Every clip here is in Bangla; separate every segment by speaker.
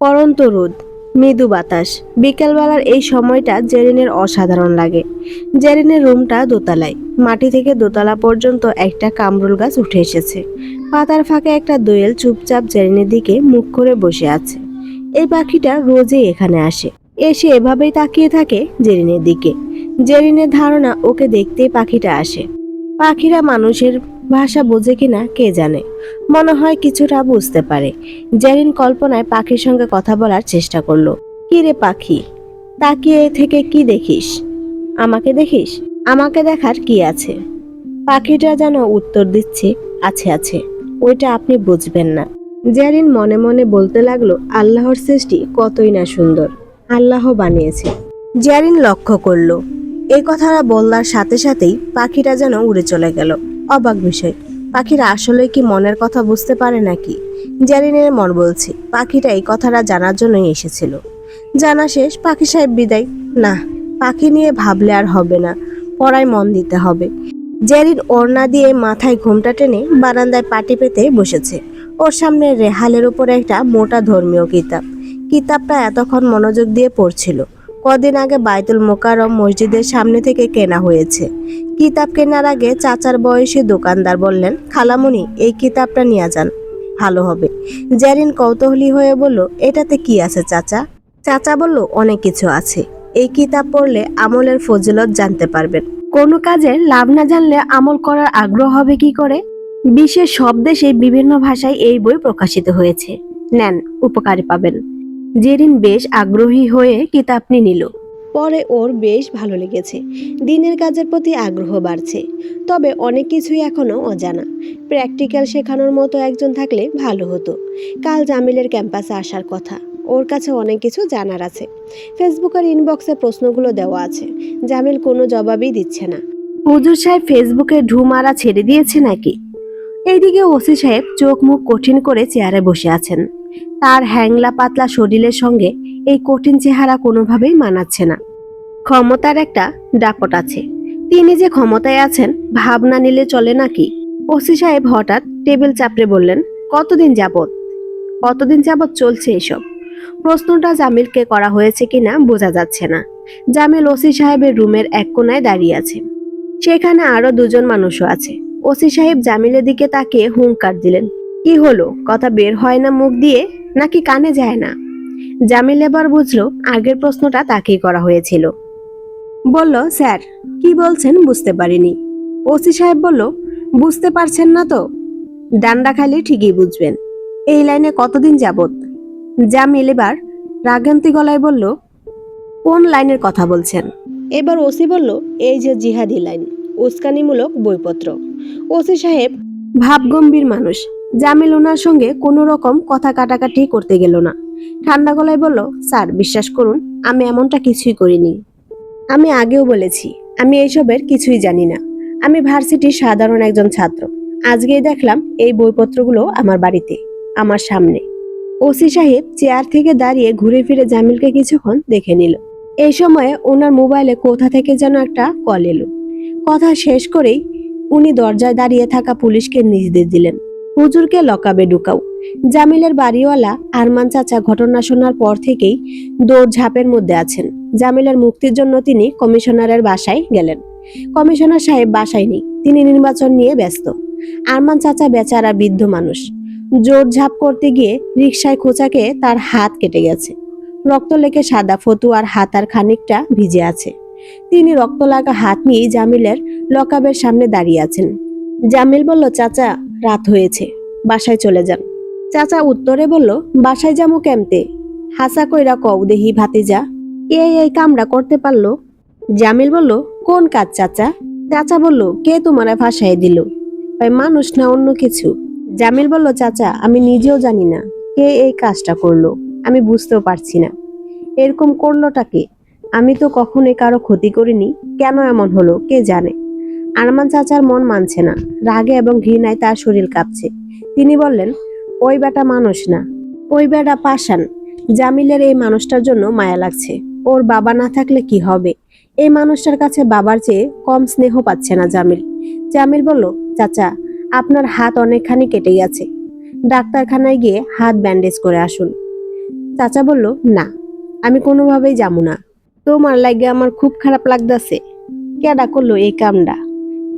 Speaker 1: পরন্ত রোদ, মৃদু বাতাস। বিকেলবেলার এই সময়টা জেরিনের অসাধারণ লাগে। জেরিনের রুমটা দোতলায়। মাটি থেকে দোতলা পর্যন্ত একটা কামরুল গাছ উঠে এসেছে। পাতার ফাঁকে একটা দোয়েল চুপচাপ জেরিনের দিকে মুখ করে বসে আছে। এই পাখিটা রোজই এখানে আসে। এসে এভাবেই তাকিয়ে থাকে জেরিনের দিকে। জেরিনের ধারণা ওকে দেখতেই পাখিটা আসে। পাখিরা মানুষের ভাষা বোঝে কিনা কে জানে? মনে হয় কিছুটা বুঝতে পারে। জেরিন কল্পনায় পাখির সঙ্গে কথা বলার চেষ্টা করল। কি রে পাখি, তাকিয়ে থেকে কি দেখিস? আমাকে দেখিস? আমাকে দেখার কি আছে? পাখিটা যেন উত্তর দিচ্ছে, আছে আছে, ওইটা আপনি বুঝবেন না। জেরিন মনে মনে বলতে লাগল, আল্লাহর সৃষ্টি কতই না সুন্দর, আল্লাহ বানিয়েছে। জেরিন লক্ষ্য করল। এই কথাটা বললার সাথে সাথেই পাখিটা যেন উড়ে চলে গেল। অবাক বিষয়। পাখিরা আসলে কি মনের কথা বুঝতে পারে নাকি? জারিনের মন বলছে, পাখিটা এই কথাটা জানার জন্যই এসেছিল। জানা শেষ, পাখি সাহেব বিদায়। না, পাখি নিয়ে ভাবলে আর হবে না, পড়ায় মন দিতে হবে। জেরিন ওড়না দিয়ে মাথায় ঘোমটা টেনে বারান্দায় পাটি পেতে বসেছে। ওর সামনে রেহালের উপরে একটা মোটা ধর্মীয় কিতাব। কিতাবটা এতক্ষণ মনোযোগ দিয়ে পড়ছিল। কদিন আগে বাইতুল মোকারম মসজিদের সামনে থেকে কেনা হয়েছে। কিতাব কেনার আগে চাচার বয়সী দোকানদার বললেন, খালামুনি, এই কিতাবটা নিয়ে যান, ভালো হবে। জেরিন কৌতূহলী হয়ে বলল, এটাতে কি আছে চাচা? চাচা বলল, অনেক কিছু আছে। এই কিতাব পড়লে আমলের ফজিলত জানতে পারবেন। কোনো কাজের লাভ না জানলে আমল করার আগ্রহ হবে কি করে? বিশ্বের সব দেশে বিভিন্ন ভাষায় এই বই প্রকাশিত হয়েছে। নেন, উপকারী পাবেন। জেরিন বেশ আগ্রহী হয়ে কিতাবটি নিল। পরে ওর বেশ ভালো লেগেছে। দিনের কাজের প্রতি আগ্রহ বাড়ছে। তবে অনেক কিছুই এখনও অজানা। প্র্যাকটিক্যাল শেখানোর মতো একজন থাকলে ভালো হতো। কাল জামিলের ক্যাম্পাসে আসার কথা। ওর কাছে অনেক কিছু জানার আছে। ফেসবুকের ইনবক্সে প্রশ্নগুলো দেওয়া আছে। জামিল কোনো জবাবই দিচ্ছে না। হুজুর সাহেব ফেসবুকে ঢু মারা ছেড়ে দিয়েছে নাকি? এইদিকে ওসি সাহেব চোখ মুখ কঠিন করে চেয়ারে বসে আছেন। তার হ্যাংলা পাতলা শরীরের সঙ্গে এই কঠিন চেহারা কোনোভাবেই মানাচ্ছে না। ক্ষমতার একটা ডাকট আছে। তিনি যে ক্ষমতায় আছেন, ভাবনা নিলে চলে নাকি? ওসি সাহেব হঠাৎ টেবিল চাপড়ে বললেন, কতদিন যাবত কতদিন যাবত চলছে এসব? প্রশ্নটা জামিলকে করা হয়েছে কিনা বোঝা যাচ্ছে না। জামিল ওসি সাহেবের রুমের এক কোনায় দাঁড়িয়ে আছে। সেখানে আরও দুজন মানুষও আছে। ওসি সাহেব জামিলের দিকে তাকিয়ে হুঙ্কার দিলেন কি হলো? কথা বের হয় না মুখ দিয়ে, নাকি কানে যায় না? জামিল এবার বুঝলো, আগের প্রশ্নটা তাকেই করা হয়েছিল। বলল, স্যার, কি বলছেন বুঝতে পারিনি। ওসি সাহেব বলল, বুঝতে পারছেন না তো? ডান্ডা খালি ঠিকই বুঝবেন। এই লাইনে কতদিন যাবত জামিল এবার রাগান্তি গলায় বলল, কোন লাইনের কথা বলছেন? এবার ওসি বলল, এই যে জিহাদি লাইন, উস্কানিমূলক বইপত্র। ওসি সাহেব ভাবগম্ভীর মানুষ জামিল ওনার সঙ্গে কোনো রকম কথা কাটাকাটি করতে গেল না। ঠান্ডা গলায় বলল, স্যার, বিশ্বাস করুন, আমি এমনটা কিছুই করিনি। আমি আগেও বলেছি, আমি এইসবের কিছুই জানি না। আমি ভার্সিটির সাধারণ একজন ছাত্র। আজকেই দেখলাম এই বইপত্রগুলো আমার বাড়িতে, আমার সামনে। ওসি সাহেব চেয়ার থেকে দাঁড়িয়ে ঘুরে ফিরে জামিলকে কিছুক্ষণ দেখে নিল। এই সময়ে ওনার মোবাইলে কোথা থেকে যেন একটা কল এলো। কথা শেষ করেই উনি দরজায় দাঁড়িয়ে থাকা পুলিশকে নির্দেশ দিলেন। হুজুরকে লকাবে ঢুকাও। জামিলের বাড়িওয়ালা আরমান চাচা ঘটনা শোনার পর থেকেই দৌড় ঝাঁপের মধ্যে আছেন। জামিলের মুক্তির জন্য তিনি কমিশনারের বাসায় গেলেন। কমিশনার সাহেব বাসায় নেই, তিনি নির্বাচন নিয়ে ব্যস্ত। আরমান চাচা বেচারা বৃদ্ধ মানুষ। জোর ঝাঁপ করতে গিয়ে রিকশায় খোঁচাকে তার হাত কেটে গেছে। রক্ত লেগে সাদা ফতু আর হাত আর খানিকটা ভিজে আছে। তিনি রক্ত লাগা হাত নিয়ে জামিলের লকাবের সামনে দাঁড়িয়ে আছেন। জামিল বলল, চাচা রাত হয়েছে, বাসায় চলে যান। চাচা উত্তরে বলল, বাসায় যাব কেমতে? হাসা কইরা কও দেহি ভাতিজা এই এই কামড়া করতে পারল? জামিল বলল, কোন কাজ চাচা? চাচা বলল, কে তোমার ভাষায় দিল? মানুষ না অন্য কিছু? জামিল বলল, চাচা, আমি নিজেও জানি না কে এই কাজটা করল, আমি বুঝতেও পারছি না। এরকম করলোটাকে আমি তো কখনোই কারও ক্ষতি করিনি, কেন এমন হলো, কে জানে? আরমান চাচার মন মানছে না। রাগে এবং ঘৃণায় তার শরীর কাঁপছে। তিনি বললেন, ওই বেটা মানুষ না। ওই বেটা পাষাণ। জামিলের এই মানুষটার জন্য মায়া লাগছে। ওর বাবা না থাকলে কি হবে? এই মানুষটার কাছে বাবার চেয়ে কম স্নেহ পাচ্ছে না জামিল। জামিল বলল, চাচা, আপনার হাত অনেকখানি কেটে গেছে ডাক্তারখানায় গিয়ে হাত ব্যান্ডেজ করে আসুন। চাচা বলল, না, আমি কোনোভাবেই যাব না। তোমার লাগে আমার খুব খারাপ লাগতাছে। কেডা করল এই কামটা?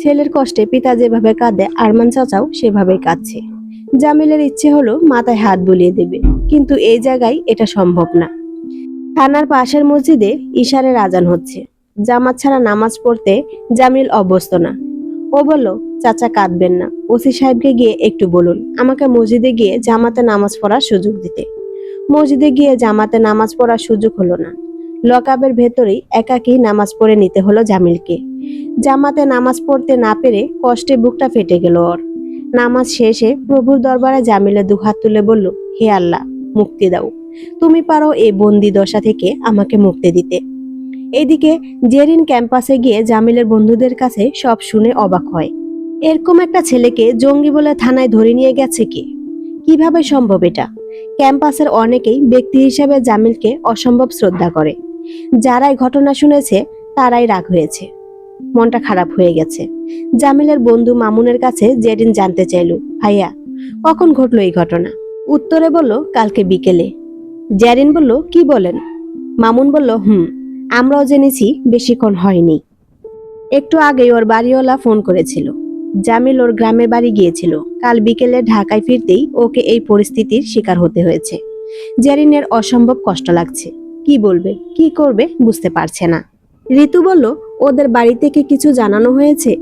Speaker 1: ছেলের কষ্টে পিতা যেভাবে কাঁদে, আরমান চাচাও সেভাবেই কাঁদছে। জামিলের ইচ্ছে হলো মাথায় হাত বুলিয়ে দেবে, কিন্তু এই জায়গায় এটা সম্ভব না। থানার পাশের মসজিদে ইশারের আজান হচ্ছে। জামাত ছাড়া নামাজ পড়তে জামিল অভ্যস্ত না। ও বলল, চাচা, কাঁদবেন না। ওসি সাহেবকে গিয়ে একটু বলুন, আমাকে মসজিদে গিয়ে জামাতে নামাজ পড়ার সুযোগ দিতে। মসজিদে গিয়ে জামাতে নামাজ পড়ার সুযোগ হলো না। লকাবের ভেতরেই একাকী নামাজ পড়ে নিতে হলো জামিলকে। জামাতে নামাজ পড়তে না পেরে কষ্টে বুকটা ফেটে গেল ওর। নামাজ শেষে প্রভুর দরবারে জামিলে দুহাত তুলে বলল, হে আল্লাহ, মুক্তি দাও। তুমি পারো এই বন্দি দশা থেকে আমাকে মুক্তি দিতে। এদিকে জেরিন ক্যাম্পাসে গিয়ে জামিলের বন্ধুদের কাছে সব শুনে অবাক হয়। এরকম একটা ছেলেকে জঙ্গি বলে থানায় ধরে নিয়ে গেছে কি? কীভাবে সম্ভব এটা? ক্যাম্পাসের অনেকেই ব্যক্তি হিসেবে জামিলকে অসম্ভব শ্রদ্ধা করে। যারাই ঘটনা শুনেছে, তারাই রাগ হয়েছে। মনটা খারাপ হয়ে গেছে। জামিলের বন্ধু মামুনের কাছে জেরিন জানতে চাইল, ভাইয়া, কখন ঘটলো এই ঘটনা? উত্তরে বলল, কালকে বিকেলে। জ্যারিন বলল, কি বলেন? মামুন বলল, হুম, আমরাও জেনেছি, বেশিক্ষণ হয়নি। একটু আগেই ওর বাড়িওয়ালা ফোন করেছিল। জামিল ওর গ্রামের বাড়ি গিয়েছিল। কাল বিকেলে ঢাকায় ফিরতেই ওকে এই পরিস্থিতির শিকার হতে হয়েছে। জেরিনের অসম্ভব কষ্ট লাগছে। কি বলবে, কি করবে বুঝতে পারছে না। ঋতু বলল, ওদের বাড়ি থেকে কিছু জানানো হয়েছে?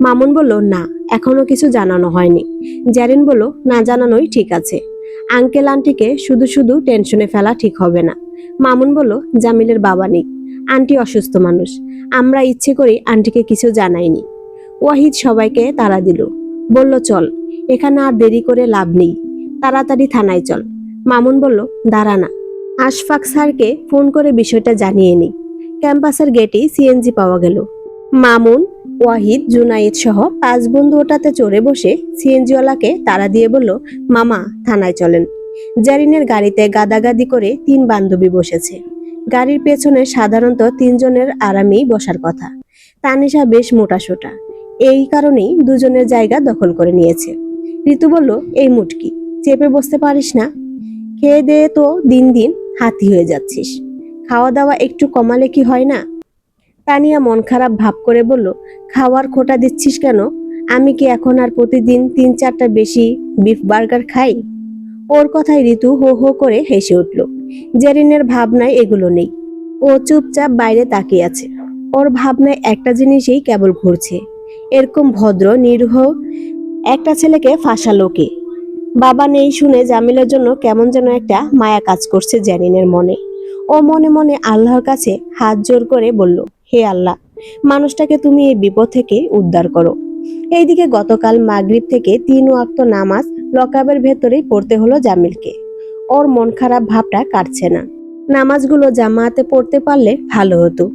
Speaker 1: মামুন বলল, না, এখনও কিছু জানানো হয়নি। জ্যারিন বলল, না জানানোই ঠিক আছে। আঙ্কেল আন্টিকে শুধু শুধু টেনশনে ফেলা ঠিক হবে না। মামুন বলল, জামিলের বাবা নেই। আন্টি অসুস্থ মানুষ। আমরা ইচ্ছে করে আন্টিকে কিছু জানাইনি। ওয়াহিদ সবাইকে তাড়া দিল। বলল, চল, এখানে আর দেরি করে লাভ নেই। তাড়াতাড়ি থানায় চল। মামুন বলল, দাঁড়া না। আশফাক স্যারকে ফোন করে বিষয়টা জানিয়ে নি ক্যাম্পাসের গেটে সিএনজি পাওয়া গেল। মামুন, ওয়াহিদ, জুনাইদ সহ পাঁচ বন্ধু ওটাতে চড়ে বসে সিএনজিওয়ালাকে তাড়া দিয়ে বলল, মামা, থানায় চলেন। জারিনের গাড়িতে গাদাগাদি করে তিন বান্ধবী বসেছে। গাড়ির পেছনে সাধারণত তিনজনের আরামেই বসার কথা। তানিশা বেশ মোটাসোটা এই কারণেই দুজনের জায়গা দখল করে নিয়েছে। ঋতু বলল, এই মুটকি, চেপে বসতে পারিস না? খেয়ে দিয়ে তো দিন দিন। হাতি হয়ে যাচ্ছিস। খাওয়া দাওয়া একটু কমালে কি হয় না? তানিয়া মন খারাপ ভাব করে বলল, খাওয়ার খোটা দিচ্ছিস কেন? আমি কি এখন আর প্রতিদিন তিন চারটা বেশি বিফ বার্গার খাই? ওর কথায় ঋতু হো হো করে হেসে উঠল। জেরিনের ভাবনায় এগুলো নেই। ও চুপচাপ বাইরে তাকিয়ে আছে। ওর ভাবনায় একটা জিনিসই কেবল ঘুরছে। এরকম ভদ্র, নিরীহ একটা ছেলেকে ফাঁসালো কে? বাবা নেই শুনে জামিলের জন্য কেমন যেন একটা মায়া কাজ করছে জ্যানিনের মনে। ও মনে মনে আল্লাহর কাছে হাত জোর করে বলল, হে আল্লাহ, মানুষটাকে তুমি এই বিপদ থেকে উদ্ধার করো। এইদিকে গতকাল মাগরিব থেকে তিন ওয়াক্ত নামাজ লকাবের ভেতরেই পড়তে হলো জামিলকে। ওর মন খারাপ ভাবটা কাটছে না। নামাজগুলো জামাতে পড়তে পারলে ভালো হতো।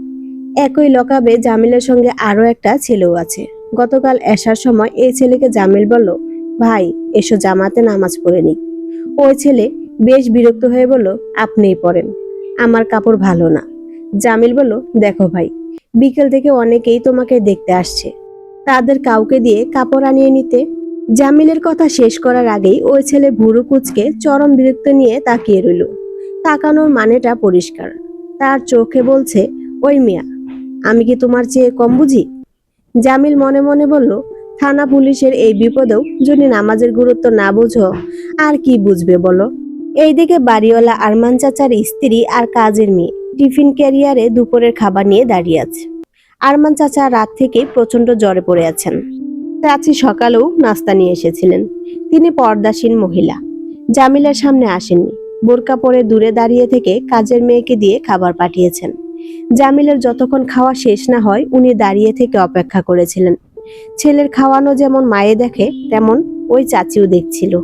Speaker 1: একই লকাবে জামিলের সঙ্গে আরও একটা ছেলেও আছে। গতকাল আসার সময় এই ছেলেকে জামিল বলল ভাই, এসো জামাতে নামাজ পড়ে নি ওই ছেলে বেশ বিরক্ত হয়ে বলল, আপনিই পড়েন, আমার কাপড় ভালো না। জামিল বলল, দেখো ভাই, বিকেল থেকে অনেকেই তোমাকে দেখতে আসছে। তাদের কাউকে দিয়ে কাপড় আনিয়ে নিতে। জামিলের কথা শেষ করার আগেই ওই ছেলে ভুরু কুচকে চরম বিরক্ত নিয়ে তাকিয়ে রইল। তাকানোর মানেটা পরিষ্কার। তার চোখে বলছে, ওই মিয়া, আমি কি তোমার চেয়ে কম বুঝি? জামিল মনে মনে বলল থানা পুলিশের এই বিপদেও যদি নামাজের গুরুত্ব না বুঝো, আর কি বুঝবে বলো? এইদিকে বাড়িওয়ালা আরমান চাচার স্ত্রী আর কাজের মেয়ে টিফিন ক্যারিয়ারে দুপুরের খাবার নিয়ে দাঁড়িয়ে আছে। আরমান চাচা রাত থেকে প্রচণ্ড জ্বরে পড়ে আছেন। চাচি সকালেও নাস্তা নিয়ে এসেছিলেন। তিনি পর্দাসীন মহিলা। জামিলার সামনে আসেননি। বোরকা পরে দূরে দাঁড়িয়ে থেকে কাজের মেয়েকে দিয়ে খাবার পাঠিয়েছেন। জামিলের যতক্ষণ খাওয়া শেষ না হয়, উনি দাঁড়িয়ে থেকে অপেক্ষা করেছিলেন। ছেলের খাওয়ানো যেমন মায়ে দেখে, তেমন ওই চাচিও দেখছিল।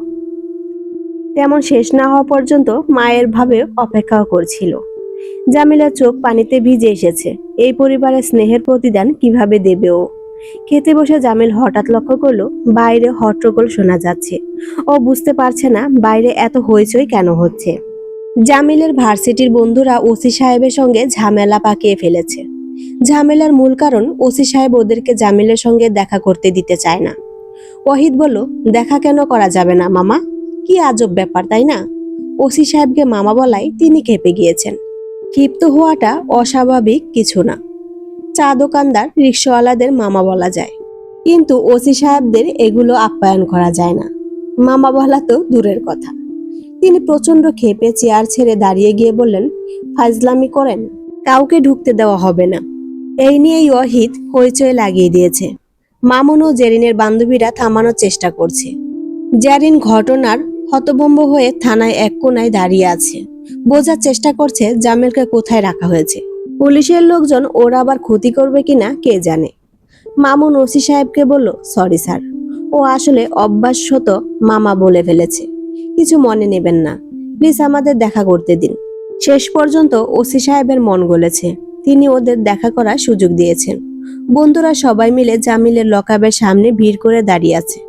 Speaker 1: তেমন শেষ না হওয়া পর্যন্ত মায়ের ভাবে অপেক্ষাও করছিল। জামিলা চোখ পানিতে ভিজে এসেছে। এই পরিবারের স্নেহের প্রতিদান কীভাবে দেবে ও খেতে বসে জামিল হঠাৎ লক্ষ্য করল, বাইরে হট্টগোল শোনা যাচ্ছে। ও বুঝতে পারছে না বাইরে এত হইচই কেন হচ্ছে। জামিলের ভার্সিটির বন্ধুরা ওসি সাহেবের সঙ্গে ঝামেলা পাকিয়ে ফেলেছে। ঝামেলার মূল কারণ ওসি সাহেব ওদেরকে জামিলের সঙ্গে দেখা করতে দিতে চায় না। ওয়াহিদ বলল, দেখা কেন করা যাবে না, মামা? কি আজব ব্যাপার, তাই না? ওসি সাহেবকে মামা বলায় তিনি খেপে গিয়েছেন। ক্ষিপ্ত হওয়াটা অস্বাভাবিক কিছু না। চা দোকানদার, রিক্সাওয়ালাদের মামা বলা যায়। কিন্তু ওসি সাহেবদের এগুলো আপ্যায়ন করা যায় না। মামা বলা তো দূরের কথা। তিনি প্রচণ্ড ক্ষেপে চেয়ার ছেড়ে দাঁড়িয়ে গিয়ে বললেন, ফাজলামি করেন? কাউকে ঢুকতে দেওয়া হবে না। এই নিয়েই অহিত হইচই লাগিয়ে দিয়েছে। মামুন ও জেরিনের বান্ধবীরা থামানোর চেষ্টা করছে। জেরিন ঘটনার হতভম্ব হয়ে থানায় এক কোনায় দাঁড়িয়ে আছে। বোঝার চেষ্টা করছে জামেলকে কোথায় রাখা হয়েছে। পুলিশের লোকজন ওর আবার ক্ষতি করবে কিনা কে জানে। মামুন ওসি সাহেবকে বলল, সরি স্যার। ও আসলে অভ্যাসত মামা বলে ফেলেছে। কিছু মনে নেবেন না। প্লিজ আমাদের দেখা করতে দিন। শেষ পর্যন্ত ওসি সাহেবের মন গলেছে। তিনি ওদের দেখা করার সুযোগ দিয়েছেন। বন্ধুরা সবাই মিলে জামিলের লকাবের সামনে ভিড় করে দাঁড়িয়ে আছে।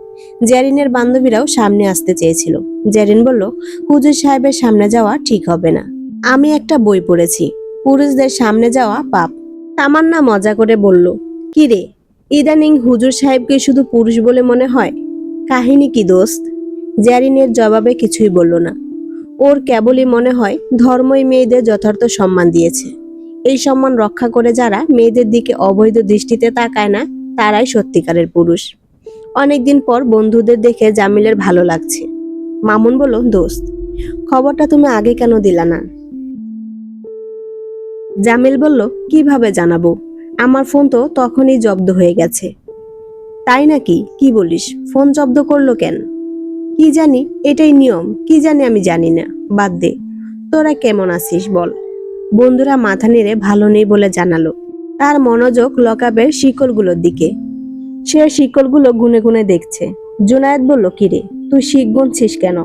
Speaker 1: জেরিনের বান্ধবীরাও সামনে আসতে চেয়েছিল। জেরিন বলল, হুজুর সাহেবের সামনে যাওয়া ঠিক হবে না। আমি একটা বই পড়েছি। পুরুষদের সামনে যাওয়া পাপ। তামান্না মজা করে বলল, কি রে? ইদানিং হুজুর সাহেবকে শুধু পুরুষ বলে মনে হয়? কাহিনী কি দোস্ত? জ্যারিনের জবাবে কিছুই বলল না। ওর কেবলই মনে হয় ধর্মই মেয়েদের যথার্থ সম্মান দিয়েছে। এই সম্মান রক্ষা করে যারা মেয়েদের দিকে অবৈধ দৃষ্টিতে তাকায় না, তারাই সত্যিকারের পুরুষ। অনেকদিন পর বন্ধুদের দেখে জামিলের ভালো লাগছে। মামুন বলল, দোস্ত, খবরটা তুমি আগে কেন দিলা না? জামিল বলল, কীভাবে জানাব? আমার ফোন তো তখনই জব্দ হয়ে গেছে। তাই নাকি? কি বলিস? ফোন জব্দ করল কেন? কি জানি? এটাই নিয়ম। কি জানি আমি জানি না। বাদ দে। তোরা কেমন আছিস বল। বন্ধুরা মাথা নেড়ে ভালো নেই বলে জানালো। তার মনোযোগ লকাবের শিকলগুলোর দিকে। সে শিকলগুলো গুনে গুনে দেখছে। জুনায়েদ বলল কিরে তুই শিখ গুনছিস কেন?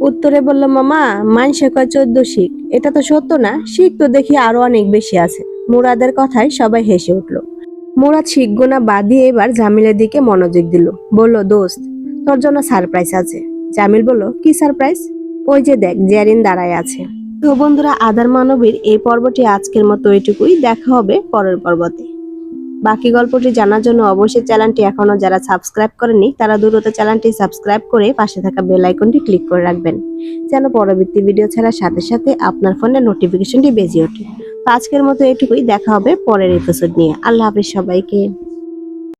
Speaker 1: উত্তরে বলল, মামা মাইনসে কয় চোদ্দ শিখ এটা তো সত্য না শিখ তো দেখি আরও অনেক বেশি আছে। মুরাদের কথায় সবাই হেসে উঠল। মুরাদ শিখ গোনা বাদ দিয়ে এবার জামিলের দিকে মনোযোগ দিল। বলল, দোস্ত, তোর জন্য সারপ্রাইজ আছে। জামিল বলল, কি সারপ্রাইজ? ওই যে দেখ জেরিন দাঁড়ায় আছে। তো বন্ধুরা, আদার মানবীর এই পর্বটি আজকের মতো এটুকুই। দেখা হবে পরের পর্বতে। বাকি গল্পটি জানার জন্য অবশ্যই চ্যানেলটি এখনও যারা সাবস্ক্রাইব করেনি তারা দ্রুত চ্যানেলটি সাবস্ক্রাইব করে পাশে থাকা বেল আইকনটি ক্লিক করে রাখবেন, যেন পরবর্তী ভিডিও ছাড়ার সাথে সাথে আপনার ফোনে নোটিফিকেশনটি বেজে ওঠে। তো আজকের মতো এটুকুই। দেখা হবে পরের এপিসোড নিয়ে। আল্লাহ হাফিজ সবাইকে।